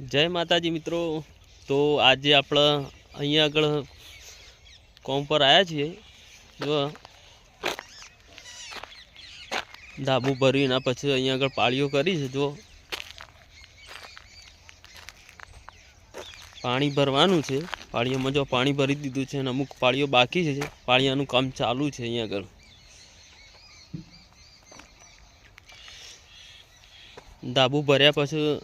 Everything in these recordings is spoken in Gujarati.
જય માતાજી મિત્રો. તો આજે આપણે અહીંયા આગળ કોમ પર આવ્યા છીએ. જો ધાબુ ભર્યું એના પછી અહીંયા આગળ પાળીઓ કરી છે, જો. પાણી ભરવાનું છે. પાળીઓમાં જો પાણી ભરી દીધું છે અને અમુક પાળીઓ બાકી છે પાળીયાનું કામ ચાલુ છે અહીંયા આગળ. ધાબુ ભર્યા પછી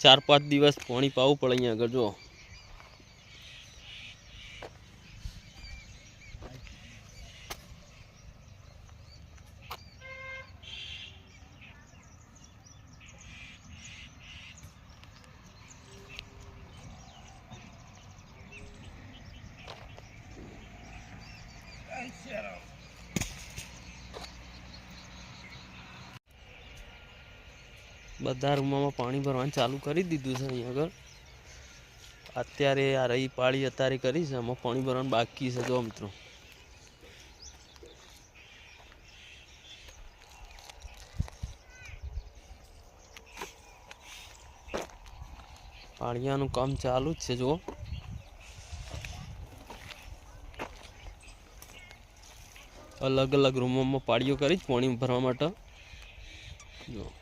ચાર પાંચ દિવસ પાણી પાવું પડે અહીંયા આગળ જો બધા રૂમોમાં પાણી ભરવાનું ચાલુ કરી દીધું છે અહીંયા આગળ. અત્યારે આ રહી પાળી અત્યારે કરી છે, આમાં પાણી ભરવાનું બાકી છે, જો મિત્રો. પાળિયાનું કામ ચાલુ જ છે, જો. અલગ અલગ રૂમોમાં પાળીઓ કરી જ પાણી ભરવા માટે. જો.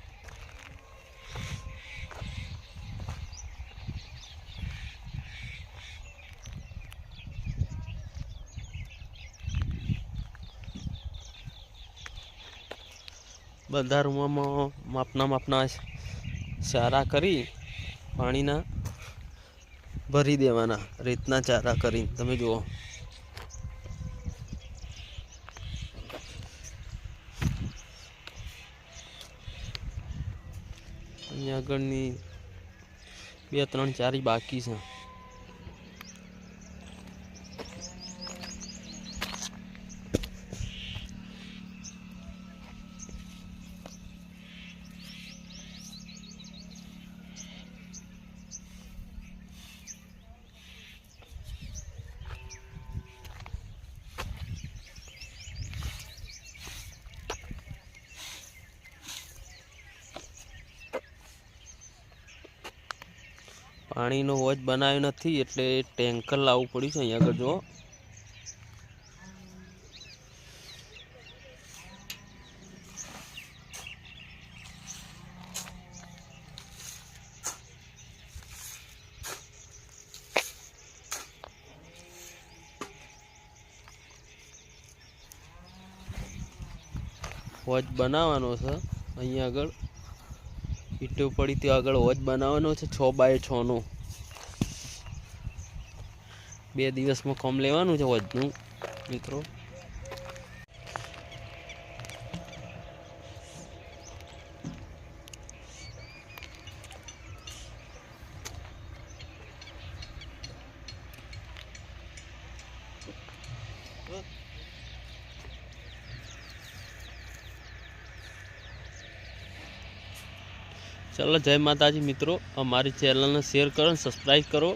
બધા રૂમોમાં માપના માપના ચારા કરી પાણીના ભરી દેવાના, રીતના ચારા કરી. તમે જુઓ. અહીંયા આગળની બે ત્રણ ચારી બાકી છે. પાણીનો વોચ બનાવ્યો નથી, એટલે ટેન્કર લાવવું પડ્યું છે અહીંયા આગળ, જુઓ. વોચ બનાવવાનો છે, અહીંયા આગળ. ઈટો પડી ત્યાં આગળ હોજ બનાવવાનો છે, છ બાય છનો બે દિવસમાં કોમ લેવાનું છે હોજનું, મિત્રો. ચાલો જય માતાજી મિત્રો અમારી ચેનલને શેર કરો સબસ્ક્રાઈબ કરો